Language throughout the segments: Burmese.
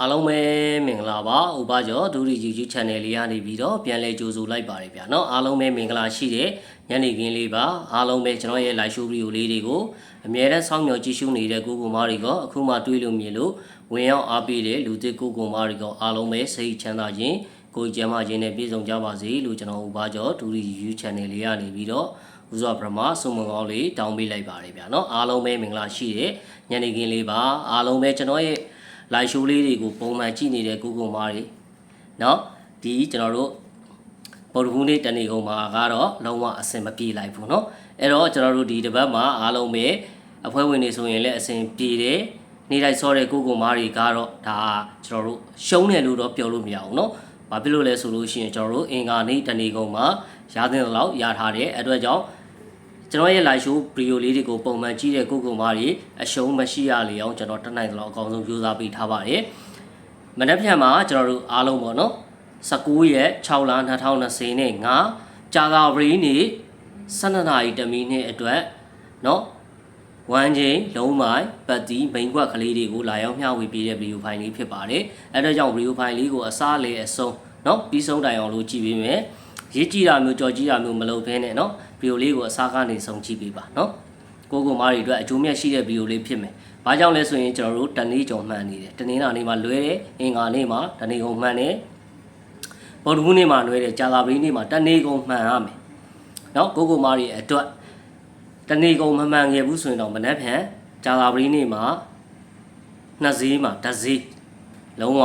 အားလုံးပဲမင်္ဂလာပါဥပကျော်ဒူရီ YouTube channel လေးကနေပြီးတော့ပြန်လဲကြိုဆိုလိုက်ပါတယ်ဗျာเนาะအားလုံးပဲမင်္ဂလာရှိတဲ့ညနေခင်းလေးပါအားလုံးပဲကျွန်တော်ရဲ့ live show video လေးတွေကိုအမြဲတမ်းစောင့်မျှော်ကြည့်ရှုနေတဲ့ကိုကိုမားတွေကအခုမှတွေးလို့မြင်လို့ဝင်ရောက်အားပေးတဲ့လူသစ်ကိုကိုမားတွေကအားလုံးပဲစိတ်ချမ်းသာခြင်းကိုယ်ကျမ်းမာခြင်းနဲ့ပြည့်စုံကြပါစေလို့ကျွန်တော်ဥပကျော်ဒူရီ YouTube channel လေးကနေပြီးတော့ဥစွာပရမဆုမကောင်းလေးတောင်းပေးလိုက်ပါတယ်ဗျာเนาะအားလုံးပဲမင်္ဂလာရှိတဲ့ညနေခင်းလေးပါအားလုံးပဲကျွန်တော်ရဲ့ live show လေးတွေကိုပုံမှန်ကြည့်နေတဲ့ကိုကိုမားတွေเนาะဒီကျွန်တော်တို့ပေါ်တူဘူးနေ့တနေ့ကုန်မှာကတော့လုံးဝအဆင်မပြေလိုက်ဘူးเนาะအဲ့တော့ကျွန်တော်တို့ဒီတစ်ပတ်မှာအားလုံးပဲအဖွဲ့ဝင်တွေဆိုရင်လည်းအဆင်ပြေတယ်နေတိုင်းစောတဲ့ကိုကိုမားတွေကတော့ဒါကျွန်တော်တို့ရှုံးတယ်လို့တော့ပြောလို့မရအောင်เนาะဘာဖြစ်လို့လဲဆိုလို့ရှိရင်ကျွန်တော်တို့အင်္ဂါနေ့တနေ့ကုန်မှာရတဲ့လောက်ရထားတဲ့အတွက်ကြောင့် ကျွန်တော်ရဲ့ live show video လေးတွေကိုပုံမှန်ကြည့်တဲ့ကိုကိုမားတွေအရှုံးမရှိရလေအောင်ကျွန်တော်တက်နိုင်သလောက်အကောင်းဆုံးကြိုးစားပေးထားပါတယ်။မနေ့ပြန်မှာကျွန်တော်တို့အားလုံးပေါ့နော်19ရက်6လ2020နဲ့ငါကြာသာပရီနေ့12နာရီတမီနှစ်အတွက်နော်ဝမ်းချင်းလုံးမိုင်ပတ်တီမိန်ခွက်ကလေးတွေကိုလာရောက်မျှဝေပေးတဲ့ဗီဒီယိုဖိုင်လေးဖြစ်ပါတယ်။အဲဒါကြောင့်ဗီဒီယိုဖိုင်လေးကိုအစားလေအဆုံးနော်ပြီးဆုံးတိုင်အောင်လို့ကြည့်ပေးမယ်။ရေးကြည့်တာမျိုးကြော်ကြည့်တာမျိုးမလုပ်ဘဲနဲ့နော် ဗီဒီယိုလေးကိုအစားကနေဆုံးကြည့်ပေးပါနော်။ကိုကိုမားတွေအတွက်အကျိုးမြတ်ရှိတဲ့ဗီဒီယိုလေးဖြစ်မယ်။ဘာကြောင့်လဲဆိုရင်ကျွန်တော်တို့တနေ့ကြော်မှန်နေတယ်။တနေ့နာနေ့မှာလွဲတယ်။အင်္ဂါနေ့မှာတနေ့ကုန်မှန်တယ်။ဘော်ဒူးနေ့မှာလွဲတယ်။ကြာသာပရီနေ့မှာတနေ့ကုန်မှန်ရမယ်။နော်ကိုကိုမားတွေအတွက်တနေ့ကုန်မမှန်ခဲ့ဘူးဆိုရင်တော့မနှက်ဖြန်ကြာသာပရီနေ့မှာနှစ်စည်းမှာတစ်စည်းလုံးဝ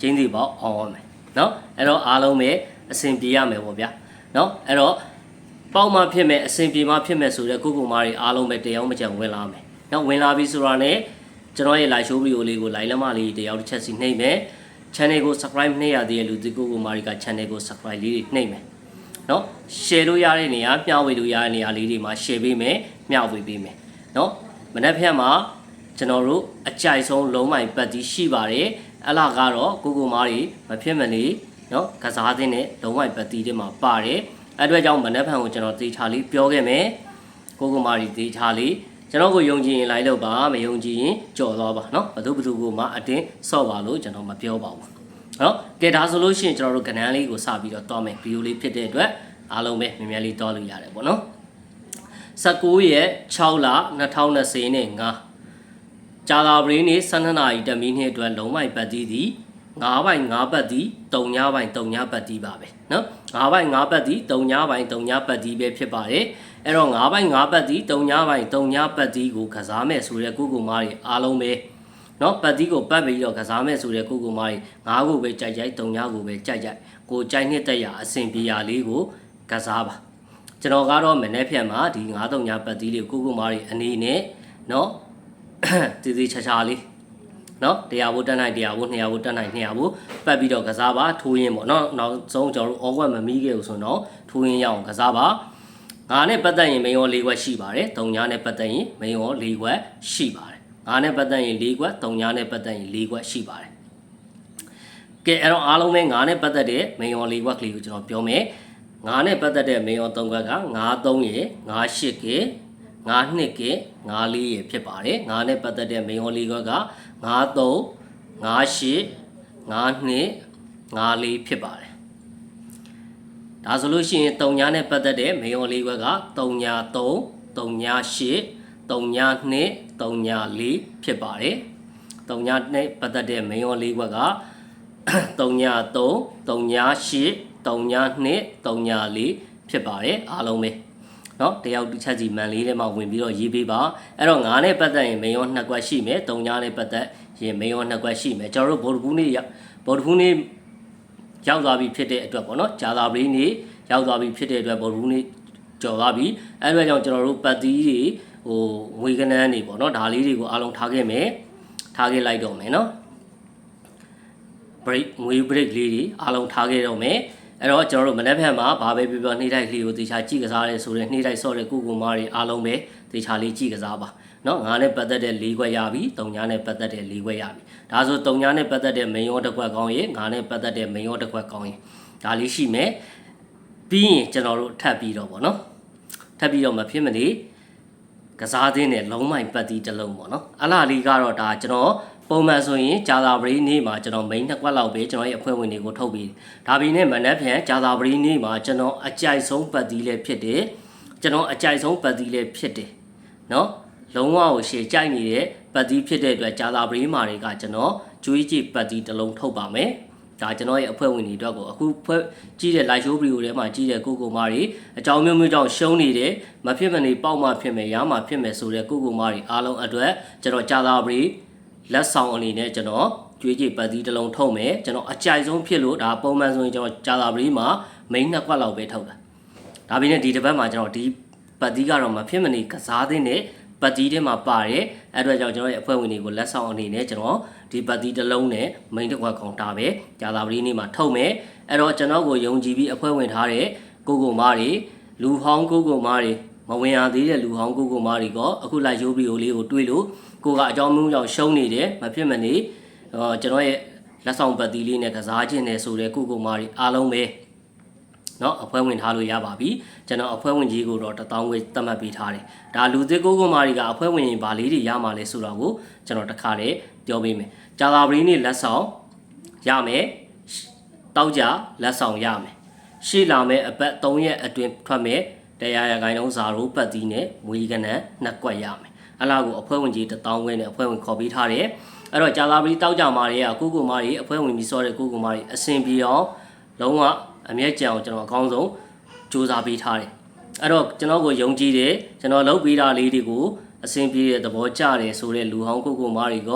ကျင်းစီပေါက်အောင်ရမယ်။နော်အဲ့တော့အားလုံးပဲအဆင်ပြေရမယ်ပေါ့ဗျာ။နော်အဲ့တော့ ပေါက်မှဖြစ်မဲ့အဆင်ပြေမှဖြစ်မဲ့ဆိုတဲ့ကိုကိုမားတွေအားလုံးပဲတရားမကြံဝင်လာမယ်။နောက်ဝင်လာပြီဆိုတာနဲ့ကျွန်တော်ရဲ့ live show video လေးကို live လက်မလေးတရားတစ်ချက်စီနှိပ်မယ်။ channel ကို subscribe နှိပ်ရသေးတဲ့လူဒီကိုကိုမားတွေက channel ကို subscribe လေးနှိပ်မယ်။နော် share လို့ရတဲ့နေရာမျှဝေလို့ရတဲ့နေရာလေးတွေမှာ share ပေးမယ်မျှဝေပေးမယ်။နော်မနေ့ဖြန်မှာကျွန်တော်တို့အကြိုက်ဆုံးလုံးမိုင်ပတ်တီးရှိပါတယ်။အလားကတော့ကိုကိုမားတွေမဖြစ်မနေနော်ကစားသင်းနဲ့လုံးမိုင်ပတ်တီးတွေမှာပါတယ်။ အဲ့အတွက်ကြောင့်မနက်ဖြန်ကိုကျွန်တော်သေချာလေးပြောခဲ့မယ်ကိုကိုမာရီသေချာလေးကျွန်တော်ကိုယုံကြည်ရင်လိုက်လို့ပါမယုံကြည်ရင်ကြော်သွားပါเนาะဘယ်သူဘယ်သူကိုမှအတင်းဆော့ပါလို့ကျွန်တော်မပြောပါဘူးเนาะကဲဒါဆိုလို့ရှိရင်ကျွန်တော်တို့ကဏ္ဍလေးကိုစပြီးတော့တွားမယ်ဗီဒီယိုလေးဖြစ်တဲ့အတွက်အားလုံးပဲမြန်မြန်လေးတွားလို့ရတယ်ပေါ့เนาะ19ရက်6လ2020နဲ့5ကြာသာပရင်းနေ့12နာရီတမီနှစ်အတွက်လုံးမိုက်ပတ်တီးသည် 9ပိုင်း9ပတ်တီး3ညပိုင်း3ညပတ်တီးပါပဲเนาะ9ပိုင်း9ပတ်တီး3ညပိုင်း3ညပတ်တီးပဲဖြစ်ပါတယ်အဲ့တော့9ပိုင်း9ပတ်တီး3ညပိုင်း3ညပတ်တီးကိုကစားမဲ့ဆိုတဲ့ကုကုမားတွေအားလုံးပဲเนาะပတ်တီးကိုပတ်ပြီးတော့ကစားမဲ့ဆိုတဲ့ကုကုမားတွေ9ခုပဲကြိုက်ကြိုက်3ညကိုပဲကြိုက်ကြိုက်ကိုကြိုက်နှစ်တက်ရအဆင်ပြေရလေးကိုကစားပါကျွန်တော်ကတော့မနေ့ဖြန်မှာဒီ9 3ညပတ်တီးလေးကိုကုကုမားတွေအနေနဲ့เนาะ တည်တည်ချာချာလေး နော်တရားဘိုးတက်နိုင်တရားဘိုး200ဘိုးတက်နိုင်200ဘိုးပတ်ပြီးတော့ကစားပါထိုးရင်ပေါ့နော်နောက်ဆုံးကျွန်တော်တို့အောကွက်မမီးခဲ့ဘူးဆိုတော့ထိုးရင်ရအောင်ကစားပါငါနဲ့ပတ်သက်ရင်မင်းရော၄ခွက်ရှိပါတယ်၃ညနဲ့ပတ်သက်ရင်မင်းရော၄ခွက်ရှိပါတယ်ငါနဲ့ပတ်သက်ရင်၄ခွက်၃ညနဲ့ပတ်သက်ရင်၄ခွက်ရှိပါတယ်ကဲအဲ့တော့အားလုံးပဲငါနဲ့ပတ်သက်တဲ့မင်းရော၄ခွက်ကလေးကိုကျွန်တော်ပြောမယ်ငါနဲ့ပတ်သက်တဲ့မင်းရော၃ခွက်ကငါ၃ရေငါ၈ကေငါနှစ်ကေငါလေးရေဖြစ်ပါတယ်ငါနဲ့ပတ်သက်တဲ့မင်းရော၄ခွက်က ငါ၃ငါ၈ငါနှစ်ငါလေးဖြစ်ပါတယ်ဒါဆိုလို့ရှိရင်၃ညာနဲ့ပတ်သက်တဲ့မင်းရောလေးခွက်က၃ညာ3 3ညာ8 3ညာ2 3ညာ4ဖြစ်ပါတယ်၃ညာနဲ့ပတ်သက်တဲ့မင်းရောလေးခွက်က3ညာ3 3ညာ8 3ညာ2 3ညာ4ဖြစ်ပါတယ်အားလုံးပဲ နော်တယောက်တစ်ချက်စီမန်လေးထဲမှာဝင်ပြီးတော့ရေးပေးပါအဲ့တော့ငါနဲ့ပတ်သက်ရင်မယောနှစ်ကွက်ရှိမယ်၃ညာနဲ့ပတ်သက်ရင်မယောနှစ်ကွက်ရှိမယ်ကျွန်တော်တို့ဗော်ဒကူးနေ့ဗော်ဒကူးနေ့ရောက်သွားပြီဖြစ်တဲ့အတွက်ပေါ့နော်ဂျာသာပရီနေ့ရောက်သွားပြီဖြစ်တဲ့အတွက်ဗော်ဒကူးနေ့ကျော်သွားပြီအဲ့အတွက်ကြောင့်ကျွန်တော်တို့ပတ်သီးတွေဟိုငွေကနန်းတွေပေါ့နော်ဒါလေးတွေကိုအားလုံးထားခဲ့မယ်ထားခဲ့လိုက်တော့မယ်နော် break ငွေ break လေးတွေအားလုံးထားခဲ့တော့မယ် အဲ့တော့ကျွန်တော်တို့မနေ့ဖက်မှာဘာပဲပြောပြောနှိမ့်တိုက်လေးကိုတေချာကြည့်ကစားရဲဆိုတဲ့နှိမ့်တိုက်ဆော့တဲ့ကုကုမားတွေအားလုံးပဲတေချာလေးကြည့်ကစားပါเนาะငါနဲ့ပတ်သက်တဲ့၄ခွက်ရပြီ၃ညာနဲ့ပတ်သက်တဲ့၄ခွက်ရပြီဒါဆို၃ညာနဲ့ပတ်သက်တဲ့မင်းရောတစ်ခွက်ကောင်းရေငါနဲ့ပတ်သက်တဲ့မင်းရောတစ်ခွက်ကောင်းရေဒါလေးရှိမယ်ပြီးရင်ကျွန်တော်တို့ထပ်ပြီးတော့ဗောနော်ထပ်ပြီးတော့မဖြစ်မနေကစားသင်းနဲ့လုံးမိုင်ပတ်တီးတစ်လုံးပေါ့နော်အလားလေးကတော့ဒါကျွန်တော် ပုံမှန်ဆိုရင်ဂျာသာပရီနေ့မှာကျွန်တော် main နှစ်ကွက်လောက်ပဲကျွန်တော်ရဲ့အဖွဲ့ဝင်တွေကိုထုတ်ပြီးဒါပေမဲ့မနက်ဖြန်ဂျာသာပရီနေ့မှာကျွန်တော်အကြိုက်ဆုံးပတ်သီးလည်းဖြစ်တယ်ကျွန်တော်အကြိုက်ဆုံးပတ်သီးလည်းဖြစ်တယ်နော်လုံးဝကိုရှေ့ကြိုက်နေတဲ့ပတ်သီးဖြစ်တဲ့အတွက်ဂျာသာပရီမာတွေကကျွန်တော်ကျွေးကြည့်ပတ်သီးတစ်လုံးထုတ်ပါမယ်ဒါကျွန်တော်ရဲ့အဖွဲ့ဝင်တွေအတွက်ကိုအခုဖွဲ့ကြည့်တဲ့ live show video ထဲမှာကြည့်တဲ့ကိုကိုမာတွေအကြောင်းမျိုးမျိုးကြောင့်ရှုံးနေတယ်မဖြစ်မနေပေါက်မှဖြစ်မယ်ရမှဖြစ်မယ်ဆိုတဲ့ကိုကိုမာတွေအားလုံးအတွက်ကျွန်တော်ဂျာသာပရီ လက်ဆောင်အနေနဲ့ကျွန်တော်ကြွေးကြည့်ပတ်သီးတစ်လုံးထုတ်မယ်ကျွန်တော်အကြိုက်ဆုံးဖြစ်လို့ဒါပုံမှန်ဆိုရင်ကျွန်တော်ဂျာသာပရီမှာ main နှစ်ကွက်လောက်ပဲထုတ်တာဒါပေမဲ့ဒီတစ်ပတ်မှာကျွန်တော်ဒီပတ်သီးကတော့မဖြစ်မနေကစားသင်းနဲ့ပတ်တီးထဲမှာပါတယ်အဲ့အတွက်ကြောင့်ကျွန်တော်ရဲ့အဖွဲ့ဝင်တွေကိုလက်ဆောင်အနေနဲ့ကျွန်တော်ဒီပတ်တီးတစ်လုံးနဲ့ main တစ်ခွက်ကောင်တာပဲကြာသာပတိနေ့မှာထုတ်မယ်အဲ့တော့ကျွန်တော်ကိုယုံကြည်ပြီးအဖွဲ့ဝင်ထားတဲ့ကိုကိုမားတွေလူဟောင်းကိုကိုမားတွေမဝင်ရသေးတဲ့လူဟောင်းကိုကိုမားတွေကအခုလိုက်ရိုးဗီဒီယိုလေးကိုတွေ့လို့ ကိုကအကြောင်းမျိုးကြောင့်ရှုံးနေတယ်မဖြစ်မနေဟောကျွန်တော်ရဲ့လက်ဆောင်ပတ်တီးလေးနဲ့ကစားခြင်းနဲ့ဆိုတဲ့ကိုကိုမားတွေအားလုံးပဲเนาะအဖွဲ့ဝင်ထားလို့ရပါပြီကျွန်တော်အဖွဲ့ဝင်ကြီးကိုတော့တပေါင်းဝေးသတ်မှတ်ပေးထားတယ်ဒါလူသစ်ကိုကိုမာရီကအဖွဲ့ဝင်ရင်ဗာလေးတွေရမှာလဲဆိုတော့ကိုကျွန်တော်တခါတည်းပြောပေးမယ်ဂျာသာပရီနေ့လက်ဆောင်ရမယ်တောက်ကြလက်ဆောင်ရမယ်ရှေ့လာမယ်အပတ်3ရက်အတွင်းထွက်မယ်တရားရဂိုင်းလုံးစာရိုးပတ်သီးနဲ့မွေးကနန်းနှစ်ကွက်ရမယ် အလားကိုအဖွဲ့ဝင်ကြီးတထောင်ခွဲနဲ့အဖွဲ့ဝင်ခေါ်ပြီးထားတယ်အဲ့တော့ကြာသာပလီတောက်ကြမာတွေကကိုကိုမာတွေအဖွဲ့ဝင်ပြီးစောတဲ့ကိုကိုမာတွေအစင်ပြေအောင်လုံးဝအမျက်ကြံအောင်ကျွန်တော်အကောင်းဆုံးစူးစမ်းပေးထားတယ်အဲ့တော့ကျွန်တော်ကိုယုံကြည်တယ်ကျွန်တော်လုပ်ပေးတာလေးတွေကိုအစင်ပြေတဲ့သဘောကျတယ်ဆိုတဲ့လူဟောင်းကိုကိုမာတွေက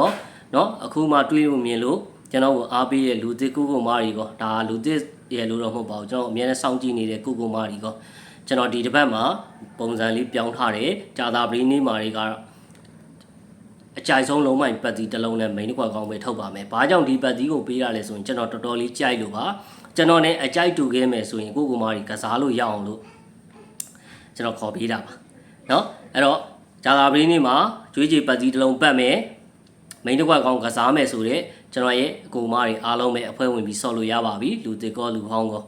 နော်အခုမှတွေးလို့မြင်လို့ကျွန်တော်ကိုအားပေးတဲ့လူသစ်ကိုကိုမာတွေကဒါလူသစ်ရဲ့လို့တော့မဟုတ်ပါဘူးကျွန်တော်အများနဲ့စောင့်ကြည့်နေတဲ့ကိုကိုမာတွေကကျွန်တော်ဒီတစ်ပတ်မှာပုံစံလေးပြောင်းထားတယ်ကြာသာပလီနေ့မာတွေကတော့ အကြိုက်ဆုံးလုံးမိုင်ပတ်သီးတစ်လုံးနဲ့ main တစ်ခွက်ကောင်းပဲထုတ်ပါမယ်။ဘာကြောင့်ဒီပတ်သီးကိုပေးရလဲဆိုရင်ကျွန်တော်တော်တော်လေးကြိုက်လို့ပါ။ကျွန်တော်နဲ့အကြိုက်တူခဲ့မယ်ဆိုရင်ကိုကိုမာကြီးကစားလို့ရအောင်လို့ကျွန်တော်ခေါ်ပေးတာပါ။နော်အဲ့တော့ဂျာဂါဘရီနေ့မှာကျွေးကြေပတ်သီးတစ်လုံးပတ်မယ်။မိန်တစ်ခွက်ကောင်းကစားမယ်ဆိုတော့ကျွန်တော်ရဲ့အကိုမာတွေအားလုံးပဲအဖွဲ့ဝင်ပြီးဆော့လို့ရပါပြီ။လူတစ်ကောလူဟောင်းကော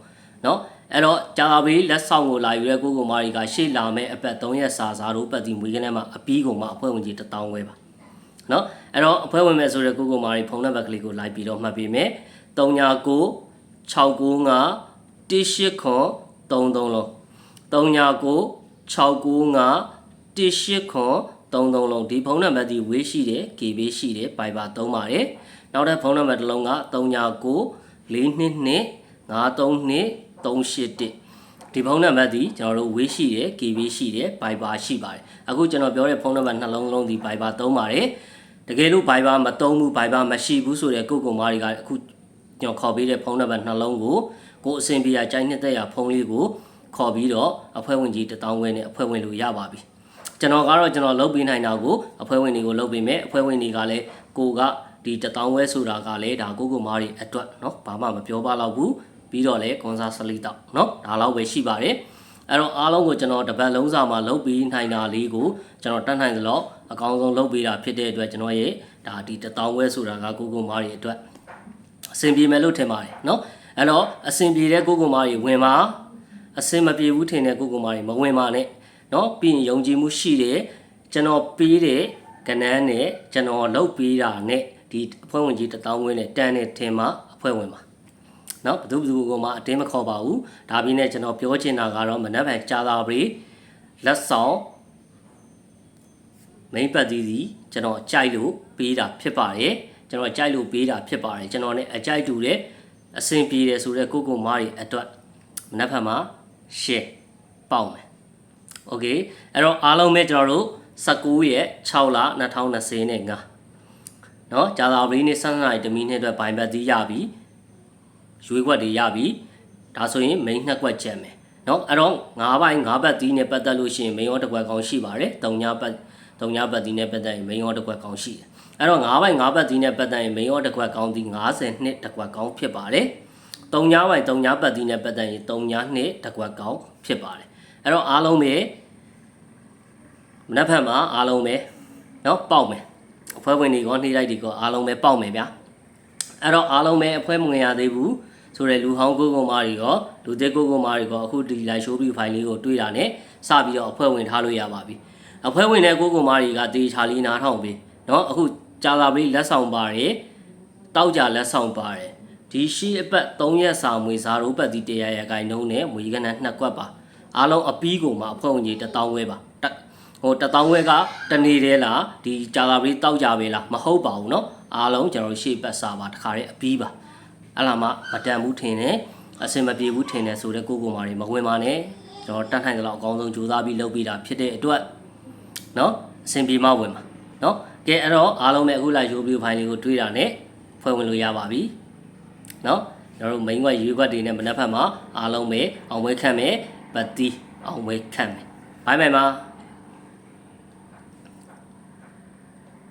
နော်အဲ့တော့ကြာဘေးလက်ဆောင်ကိုလာယူတဲ့ကိုကိုမာရီကရှေ့လာမဲ့အပတ်3ရက်စာစားတို့ပတ်တီမွေးကနေမှအပီးကိုမှအဖွဲ့ဝင်ကြီး1000ခွဲပါ เนาะအဲ့တော့အဖွဲ့ဝင်မဲ့ဆိုတဲ့ကိုကိုမာရီဖုန်းနံပါတ်ကလေးကိုလိုက်ပြီးတော့မှတ်ပေးမယ်39 695 18ခွန်33လုံး39 695 18ခွန်33လုံးဒီဖုန်းနံပါတ်ဒီဝေးရှိတယ် KB ရှိတယ် Viber သုံးပါတယ်နောက်ထပ်ဖုန်းနံပါတ်တစ်လုံးက39 422 532 381ဒီဖုန်းနံပါတ်ဒီကျွန်တော်တို့ဝေးရှိတယ် KB ရှိတယ် Viber ရှိပါတယ်အခုကျွန်တော်ပြောတဲ့ဖုန်းနံပါတ်နှလုံးလုံးဒီ Viber သုံးပါတယ် တကယ်လို့ Viber မသုံးဘူး Viber မရှိဘူးဆိုတဲ့ကိုကုံမားတွေကအခုကျွန်တော်ခေါ်ပေးတဲ့ဖုန်းနံပါတ်နှလုံးကိုကိုအဆင်ပြေရကြိုက်နှစ်သက်ရဖုန်းလေးကိုခေါ်ပြီးတော့အဖွဲ့ဝင်ကြီး1000ဝန်းနဲ့အဖွဲ့ဝင်လို့ရပါပြီကျွန်တော်ကတော့ကျွန်တော်လုပ်ပေးနိုင်တာကိုအဖွဲ့ဝင်တွေကိုလုပ်ပေးမယ်အဖွဲ့ဝင်တွေကလည်းကိုကဒီ1000ဝဲဆိုတာကလည်းဒါကိုကုံမားတွေအတွက်เนาะဘာမှမပြောပါတော့ဘူးပြီးတော့လည်းကွန်ဆာဆလီတော့เนาะဒါလောက်ပဲရှိပါတယ်အဲ့တော့အားလုံးကိုကျွန်တော်တပတ်လုံးစာမှာလုပ်ပြီးနိုင်တာလေးကိုကျွန်တော်တတ်နိုင်သလောက် အကောင်းဆုံးလုပ်ပေးတာဖြစ်တဲ့အတွက်ကျွန်တော်ရဲ့ဒါဒီ1000ဝဲဆိုတာကကိုကိုမားတွေအတွက်အဆင်ပြေမယ်လို့ထင်ပါတယ်เนาะအဲ့တော့အဆင်ပြေတဲ့ကိုကိုမားတွေဝင်ပါအဆင်မပြေဘူးထင်တဲ့ကိုကိုမားတွေမဝင်ပါနဲ့เนาะပြီးရင်ယုံကြည်မှုရှိတယ်ကျွန်တော်ပေးတဲ့ကဏ္ဍနဲ့ကျွန်တော်လုပ်ပေးတာနဲ့ဒီအဖွဲ့ဝင်ကြီး1000ဝဲနဲ့တန်းနဲ့ထင်မှာအဖွဲ့ဝင်ပါနော်ဘယ်သူဘယ်သူကမှအတင်းမခေါ်ပါဘူးဒါပြီးနဲ့ကျွန်တော်ပြောချင်တာကတော့မနက်ဖြန်ကြာသာပရိလက်ဆောင် မိန်ပတ်သီးစီကျွန်တော်ကြိုက်လို့ပေးတာဖြစ်ပါတယ်ကျွန်တော်ကြိုက်လို့ပေးတာဖြစ်ပါတယ်ကျွန်တော် ਨੇ အကြိုက်တူတဲ့အဆင်ပြေတယ်ဆိုတော့ကိုကိုမားတွေအတွက်မနက်ဖြန်မှာ share ပေါက်မယ်โอเคအဲ့တော့အားလုံးပဲကျွန်တော်တို့19ရက်6လ2020နဲ့5เนาะဂျာသာပရိနေ့7နိုင်တမီနှစ်အတွက်ဘိုင်ဘတ်သီးရပြီရွေးခွက်တွေရပြီဒါဆိုရင် main နှစ်ကွက်ချက်မယ်เนาะအဲ့တော့9ဘိုင်9ဘတ်သီးနဲ့ပတ်သက်လို့ရှိရင် main ရောတစ်ကွက်ကောင်းရှိပါတယ်3ညဘတ် 3ညဘတ်သီးနဲ့ပတ်သက်ရင် main ရောတစ်ကွက်ကောင်းရှိတယ်အဲ့တော့9ဘိုင်9ဘတ်သီးနဲ့ပတ်သက်ရင် main ရောတစ်ကွက်ကောင်းသည်90နှစ်တစ်ကွက်ကောင်းဖြစ်ပါတယ်3ညဘိုင်3ညဘတ်သီးနဲ့ပတ်သက်ရင်3ညနှစ်တစ်ကွက်ကောင်းဖြစ်ပါတယ်အဲ့တော့အားလုံးပဲမနက်ဖြန်မှာအားလုံးပဲเนาะပေါက်မယ်အဖွဲ့ဝင်တွေကနှိမ့်လိုက်ဒီကအားလုံးပဲပေါက်မယ်ဗျာအဲ့တော့အားလုံးပဲအဖွဲ့မဝင်ရသေးဘူးဆိုတဲ့လူဟောင်းကိုကုံမာတွေရောလူသစ်ကိုကုံမာတွေရောအခုဒီ live show view file လေးကိုတွေ့တာနဲ့စပြီးတော့အဖွဲ့ဝင်ထားလို့ရပါပြီ အဖွဲ့ဝင်တဲ့ကိုကုံမာတွေကတေချာလေးနားထောင်ပြီเนาะအခု ကြာလာပြီးလက်ဆောင်ပါတယ်တောက်ကြလက်ဆောင်ပါတယ်ဒီရှိအပတ်3ရက်စာမွေစားတို့ပတ်တီ100ရခိုင်နှုန်းနဲ့မွေကနန်း2ကွက်ပါအားလုံးအပီးကိုမှအဖွဲ့ဝင်ကြီး1000ဝဲပါတက်ဟို1000ဝဲကတနေသေးလားဒီကြာလာပြီးတောက်ကြပဲလားမဟုတ်ပါဘူးเนาะအားလုံးကျွန်တော်တို့ရှေ့ပတ်စာပါတခါတည်းအပီးပါအလားမှမတန်ဘူးထင်တယ်အစင်မပြေဘူးထင်တယ်ဆိုတဲ့ကိုကိုမာတွေမဝင်ပါနဲ့ကျွန်တော်တတ်နိုင်သလောက်အကောင်းဆုံးကြိုးစားပြီးလုပ်ပြီးတာဖြစ်တဲ့အတွက် နော်အဆင်ပြေမှဝင်မှာနော်ကဲအဲ့တော့အားလုံးပဲအခုလာ UBU ဖိုင်လေးကိုတွေးတာနဲ့ဖွဲ့ဝင်လို့ရပါပြီနော်ကျွန်တော်တို့ main ကရွေးကွက်တွေနဲ့မနက်ဖြန်မှာအားလုံးပဲအောင်ပွဲခံမယ်ပတ်တီအောင်ပွဲခံမယ်ဘိုင်ဘိုင်ပါ